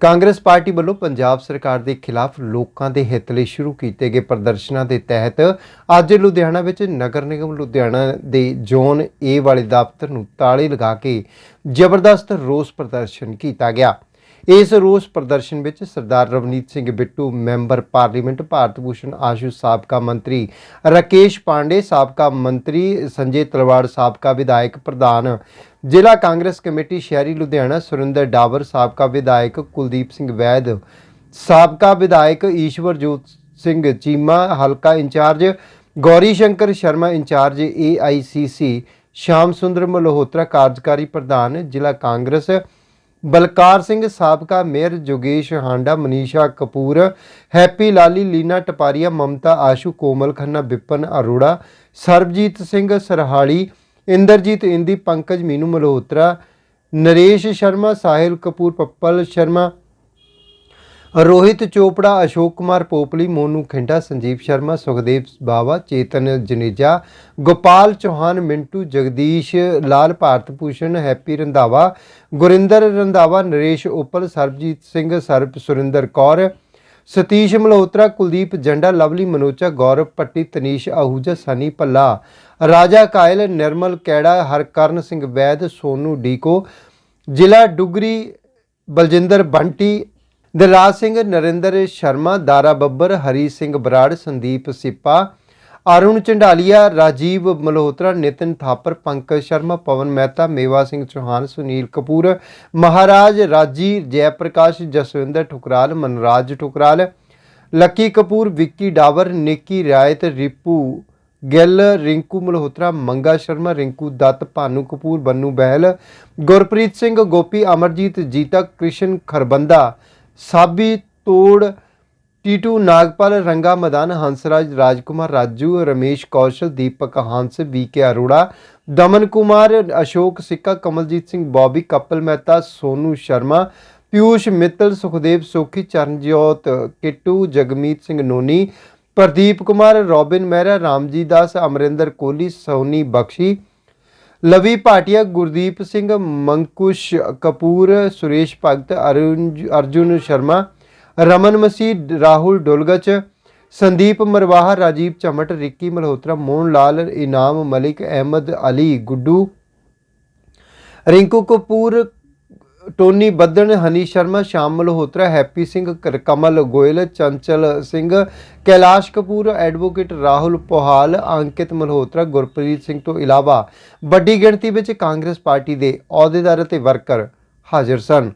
Congress party ਵੱਲੋਂ ਪੰਜਾਬ ਸਰਕਾਰ ਦੇ ਖਿਲਾਫ ਲੋਕਾਂ ਦੇ ਹਿੱਤ ਲਈ ਸ਼ੁਰੂ ਕੀਤੇ ਗਏ ਪ੍ਰਦਰਸ਼ਨਾਂ ਦੇ ਤਹਿਤ ਅੱਜ ਲੁਧਿਆਣਾ ਵਿੱਚ ਨਗਰ ਨਿਗਮ ਲੁਧਿਆਣਾ ਦੇ ਜ਼ੋਨ ਏ ਵਾਲੇ ਦਫ਼ਤਰ ਨੂੰ ਤਾਲੇ ਲਗਾ ਕੇ ਜ਼ਬਰਦਸਤ ਰੋਸ ਪ੍ਰਦਰਸ਼ਨ ਕੀਤਾ ਗਿਆ। ਇਸ ਰੋਸ ਪ੍ਰਦਰਸ਼ਨ ਵਿੱਚ ਸਰਦਾਰ ਰਵਨੀਤ ਸਿੰਘ ਬਿੱਟੂ, ਮੈਂਬਰ ਪਾਰਲੀਮੈਂਟ, ਭਾਰਤ ਭੂਸ਼ਣ, ਆਸ਼ੂ ਸਾਬਕਾ ਮੰਤਰੀ, ਰਾਕੇਸ਼ ਪਾਂਡੇ, ਸਾਬਕਾ ਮੰਤਰੀ, ਸੰਜੇ ਤਲਵਾੜ, ਸਾਬਕਾ ਵਿਧਾਇਕ ਪ੍ਰਧਾਨ, ਜ਼ਿਲ੍ਹਾ ਕਾਂਗਰਸ ਕਮੇਟੀ, ਸ਼ਹਿਰੀ ਲੁਧਿਆਣਾ, ਸੁਰਿੰਦਰ ਡਾਬਰ ਸਾਬਕਾ ਵਿਧਾਇਕ ਕੁਲਦੀਪ ਸਿੰਘ ਵੈਦ, ਸਾਬਕਾ ਵਿਧਾਇਕ ਈਸ਼ਵਰਜੋਤ ਸਿੰਘ ਚੀਮਾ, ਹਲਕਾ incharge Gauri Shankar Sharma, incharge AICC Sham Sundar Malhotra, ਕਾਰਜਕਾਰੀ ਪ੍ਰਧਾਨ, ਜ਼ਿਲ੍ਹਾ ਕਾਂਗਰਸ ਬਲਕਾਰ ਸਿੰਘ ਸਾਬਕਾ ਮੇਅਰ ਜੋਗੇਸ਼ ਹਾਂਡਾ, ਮਨੀਸ਼ਾ ਕਪੂਰ, ਹੈਪੀ ਲਾਲੀ, ਲੀਨਾ ਟਪਾਰੀਆ, ਮਮਤਾ ਆਸ਼ੂ, ਕੋਮਲ ਖੰਨਾ, ਬਿਪਨ ਅਰੋੜਾ, ਸਰਬਜੀਤ ਸਿੰਘ ਸਰਹਾਲੀ, ਇੰਦਰਜੀਤ ਇੰਦੀ, ਪੰਕਜ ਮੀਨੂ ਮਲਹੋਤਰਾ, ਨਰੇਸ਼ ਸ਼ਰਮਾ, ਸਾਹਿਲ ਕਪੂਰ, ਪੱਪਲ ਸ਼ਰਮਾ ਰੋਹਿਤ ਚੋਪੜਾ, ਅਸ਼ੋਕ ਕੁਮਾਰ ਪੋਪਲੀ, ਮੋਨੂ ਖਿੰਡਾ, ਸੰਜੀਵ ਸ਼ਰਮਾ, ਸੁਖਦੇਵ ਬਾਵਾ, ਚੇਤਨ ਜਨੇਜਾ, ਗੋਪਾਲ ਚੌਹਾਨ, ਮਿੰਟੂ ਜਗਦੀਸ਼, ਲਾਲ ਭਾਰਤ ਭੂਸ਼ਣ ਹੈਪੀ ਰੰਧਾਵਾ, ਗੁਰਿੰਦਰ ਰੰਧਾਵਾ, ਨਰੇਸ਼ ਉਪਲ ਸਰਬਜੀਤ ਸਿੰਘ, ਸਰਬ ਸੁਰਿੰਦਰ ਕੌਰ, ਸਤੀਸ਼ ਮਲਹੋਤਰਾ, ਕੁਲਦੀਪ ਜੰਡਾ, ਲਵਲੀ ਮਨੋਚਾ, ਗੌਰਵ ਪੱਟੀ ਤਨੀਸ਼ ਆਹੂਜਾ, ਸਨੀ ਪੱਲਾ ਰਾਜਾ ਕਾਇਲ, ਨਿਰਮਲ ਕੈੜਾ, ਹਰਕਰਨ ਸਿੰਘ ਵੈਦ, ਸੋਨੂ ਡੀਕੋ, ਜ਼ਿਲ੍ਹਾ ਡੁਗਰੀ ਬਲਜਿੰਦਰ ਬੰਟੀ ਦਿਲਰਾਜ ਸਿੰਘ ਨਰਿੰਦਰ ਸ਼ਰਮਾ, ਦਾਰਾ ਬੱਬਰ, ਹਰੀ ਸਿੰਘ ਬਰਾੜ, ਸੰਦੀਪ ਸਿੱਪਾ, ਅਰੁਣ ਚੰਡਾਲੀਆ ਰਾਜੀਵ ਮਲਹੋਤਰਾ, ਨਿਤਿਨ ਥਾਪਰ, ਪੰਕਜ ਸ਼ਰਮਾ, ਪਵਨ ਮਹਿਤਾ, ਮੇਵਾ ਸਿੰਘ ਚੌਹਾਨ, ਸੁਨੀਲ ਕਪੂਰ, ਮਹਾਰਾਜ ਰਾਜੀ, ਜੈਪ੍ਰਕਾਸ਼, ਜਸਵਿੰਦਰ ਠੁਕਰਾਲ, ਮਨਰਾਜ ਠੁਕਰਾਲ, ਲੱਕੀ ਕਪੂਰ, ਵਿੱਕੀ ਡਾਵਰ, ਨਿੱਕੀ ਰਾਇਤ, ਰਿਪੂ ਗਿੱਲ, ਰਿੰਕੂ ਮਲਹੋਤਰਾ, ਮੰਗਾ ਸ਼ਰਮਾ, ਰਿੰਕੂ ਦੱਤ, ਭਾਨੂ ਕਪੂਰ, ਬੰਨੂ ਬਹਿਲ, ਗੁਰਪ੍ਰੀਤ ਸਿੰਘ, ਗੋਪੀ ਅਮਰਜੀਤ, ਜੀਤਾ ਕ੍ਰਿਸ਼ਨ ਖਰਬੰਦਾ ਸਾਬੀ ਤੋੜ, ਟੀਟੂ ਨਾਗਪਾਲ, ਰੰਗਾ ਮਦਾਨ, ਹੰਸਰਾਜ ਰਾਜਕੁਮਾਰ, ਰਾਜੂ, ਰਮੇਸ਼ ਕੌਸ਼ਲ, ਦੀਪਕ ਹੰਸ ਵੀਕੇ Arora, Daman Kumar, Ashok Sikka, Kamaljit Singh, Bobby, Kapal Mehta, Sonu Sharma, Piyush Mittal, Sukhdev Sokhi, Charanjot Kittu, Jagmeet Singh Noni, Pradeep Kumar, Robin Mehra, Ramji Das, Amrinder Kohli, Soni Bakshi Lavi Bhatia, Gurdeep Singh, Mankush Kapoor, Suresh Bhagat, Arun, Arjun Sharma, Raman Masih, Rahul Dolgach, Sandeep Marwaha, Rajiv Chamat Ricky Malhotra, Mohan Lal, Inam Malik, Ahmed Ali Guddu, Rinku Kapoor Tony Baddan Honey Sharma, Sham Malhotra, Happy Singh ਕਰ- Kamal Goyal, Chanchal Singh, Kailash Kapoor, advocate Rahul Pohal, Ankit Malhotra, Gurpreet Singh ਤੋਂ ਇਲਾਵਾ ਵੱਡੀ ਗਿਣਤੀ ਵਿੱਚ Congress party ਦੇ ਅਹੁਦੇਦਾਰ ਅਤੇ worker ਹਾਜ਼ਰ ਸਨ।